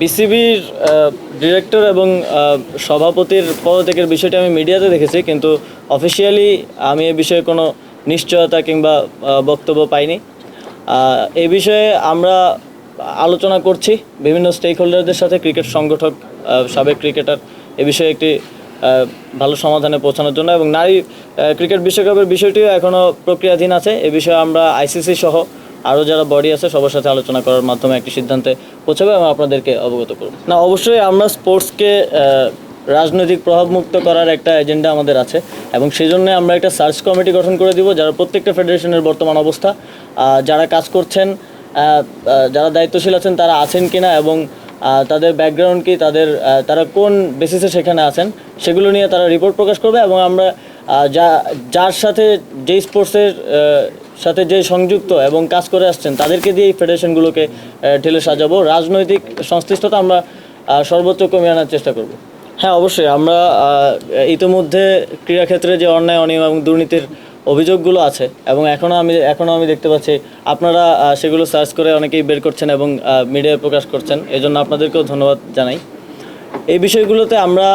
বিসিবির ডিরেক্টর এবং সভাপতির পদত্যাগের বিষয়টি আমি মিডিয়াতে দেখেছি, কিন্তু অফিসিয়ালি আমি এ বিষয়ে কোনো নিশ্চয়তা কিংবা বক্তব্য পাইনি। এ বিষয়ে আমরা আলোচনা করছি বিভিন্ন স্টেক হোল্ডারদের সাথে ক্রিকেট সংগঠক সাবেক ক্রিকেটার এ বিষয়ে একটি ভালো সমাধানে পৌঁছানোর জন্য এবং নারী ক্রিকেট বিশ্বকাপের বিষয়টিও এখনও প্রক্রিয়াধীন আছে। এ বিষয়ে আমরা আইসিসি সহ আরও যারা বডি আছে, সবার সাথে আলোচনা করার মাধ্যমে একটি সিদ্ধান্তে পৌঁছাবে এবং আপনাদেরকে অবগত করব। না, অবশ্যই আমরা স্পোর্টসকে রাজনৈতিক প্রভাবমুক্ত করার একটা এজেন্ডা আমাদের আছে এবং সেই জন্য আমরা একটা সার্চ কমিটি গঠন করে দিব, যারা প্রত্যেকটা ফেডারেশনের বর্তমান অবস্থা যারা কাজ করছেন যারা দায়িত্বশীল আছেন, তারা আছেন কিনা এবং তাদের ব্যাকগ্রাউন্ড কি, তাদের তারা কোন বেসিসে সেখানে আছেন, সেগুলো নিয়ে তারা রিপোর্ট প্রকাশ করবে এবং আমরা যা, যার সাথে যেই স্পোর্টসের সাথে যে সংযুক্ত এবং কাজ করে আসছেন, তাদেরকে দিয়ে এই ফেডারেশনগুলোকে ঢেলে সাজাবো। রাজনৈতিক সংশ্লিষ্টতা আমরা সর্বোচ্চ কমিয়ে আনার চেষ্টা করব। হ্যাঁ অবশ্যই। আমরা ইতিমধ্যে ক্রীড়াক্ষেত্রে যে অন্যায়, অনিয়ম এবং দুর্নীতির অভিযোগগুলো আছে এবং এখনও আমি এখনও আমি দেখতে পাচ্ছি, আপনারা সেগুলো সার্চ করে অনেকেই বের করছেন এবং মিডিয়ায় প্রকাশ করছেন। এই জন্য আপনাদেরকেও ধন্যবাদ জানাই। এই বিষয়গুলোতে আমরা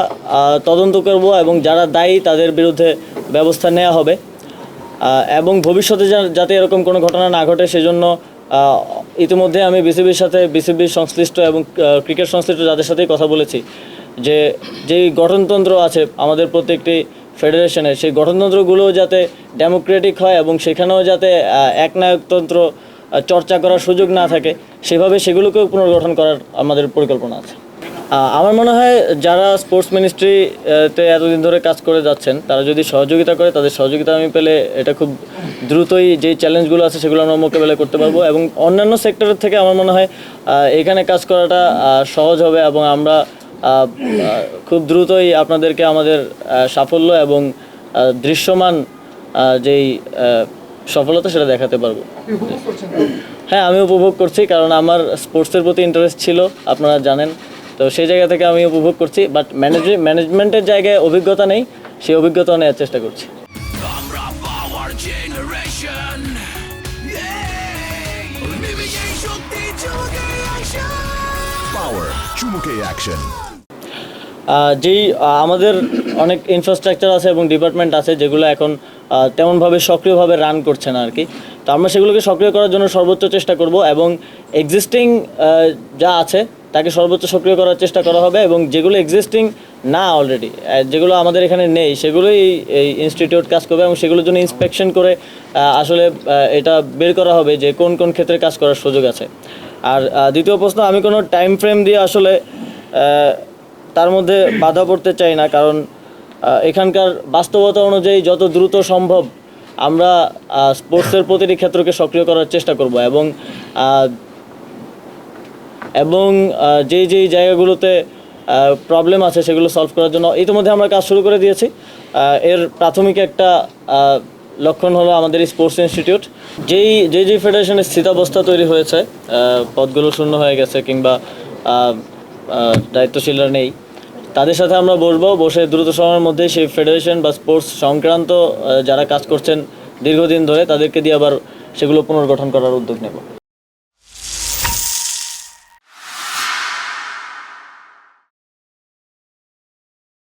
তদন্ত করব এবং যারা দায়ী তাদের বিরুদ্ধে ব্যবস্থা নেওয়া হবে। এবং ভবিষ্যতে যাতে এরকম কোনো ঘটনা না ঘটে, সেজন্য ইতিমধ্যে আমি বিসিবির সাথে বিসিবির সংশ্লিষ্ট এবং ক্রিকেট সংশ্লিষ্ট যাদের সাথেই কথা বলেছি, যে, যেই গঠনতন্ত্র আছে আমাদের প্রত্যেকটি ফেডারেশনের, সেই গঠনতন্ত্রগুলো যাতে ডেমোক্রেটিক হয় এবং সেখানেও যাতে একনায়কতন্ত্র চর্চা করার সুযোগ না থাকে, সেভাবে সেগুলোকেও পুনর্গঠন করার আমাদের পরিকল্পনা আছে। আমার মনে হয় যারা স্পোর্টস মিনিস্ট্রিতে এতদিন ধরে কাজ করে যাচ্ছেন তারা যদি সহযোগিতা করে তাদের সহযোগিতা আমি পেলে এটা খুব দ্রুতই যে চ্যালেঞ্জগুলো আছে সেগুলো আমরা মোকাবেলা করতে পারব এবং অন্যান্য সেক্টরের থেকে আমার মনে হয় এখানে কাজ করাটা সহজ হবে এবং আমরা খুব দ্রুতই আপনাদেরকে আমাদের সাফল্য এবং দৃশ্যমান যেই সফলতা সেটা দেখাতে পারব। হ্যাঁ আমি উপভোগ করছি কারণ আমার স্পোর্টসের প্রতি ইন্টারেস্ট ছিল আপনারা জানেন। তো সেই জায়গা থেকে আমি উপভোগ করছি বাট ম্যানেজ ম্যানেজমেন্টের জায়গায় অভিজ্ঞতা নেই সেই অভিজ্ঞতা নেওয়ার চেষ্টা করছি। যেই আমাদের অনেক ইনফ্রাস্ট্রাকচার আছে এবং ডিপার্টমেন্ট আছে যেগুলো এখন তেমনভাবে সক্রিয়ভাবে রান করছে না আর কি তো আমরা সেগুলোকে সক্রিয় করার জন্য সর্বোচ্চ চেষ্টা করব এবং এক্সিস্টিং যা আছে তাকে সর্বোচ্চ সক্রিয় করার চেষ্টা করা হবে এবং যেগুলো এক্সিস্টিং না অলরেডি যেগুলো আমাদের এখানে নেই, সেগুলোই এই ইনস্টিটিউট কাজ করবে এবং সেগুলোর জন্য ইন্সপেকশন করে আসলে এটা বের করা হবে যে কোন কোন ক্ষেত্রে কাজ করার সুযোগ আছে। আর দ্বিতীয় প্রশ্ন, আমি কোনো টাইম ফ্রেম দিয়ে আসলে তার মধ্যে বাধা পড়তে চাই না, কারণ এখানকার বাস্তবতা অনুযায়ী যত দ্রুত সম্ভব আমরা স্পোর্টসের প্রতিটি ক্ষেত্রকে সক্রিয় করার চেষ্টা করব এবং এবং যেই যেই জায়গাগুলোতে প্রবলেম আছে সেগুলো সলভ করার জন্য ইতিমধ্যে আমরা কাজ শুরু করে দিয়েছি। এর প্রাথমিক একটা লক্ষণ হলো আমাদের স্পোর্টস ইনস্টিটিউট যেই যে যে ফেডারেশনের স্থিতাবস্থা তৈরি হয়েছে পদগুলো শূন্য হয়ে গেছে কিংবা দায়িত্বশীলরা নেই, তাদের সাথে আমরা বসবো। বসে দ্রুত সময়ের মধ্যে সেই ফেডারেশন বা স্পোর্টস সংক্রান্ত যারা কাজ করছেন দীর্ঘদিন ধরে, তাদেরকে দিয়ে আবার সেগুলো পুনর্গঠন করার উদ্যোগ নেব।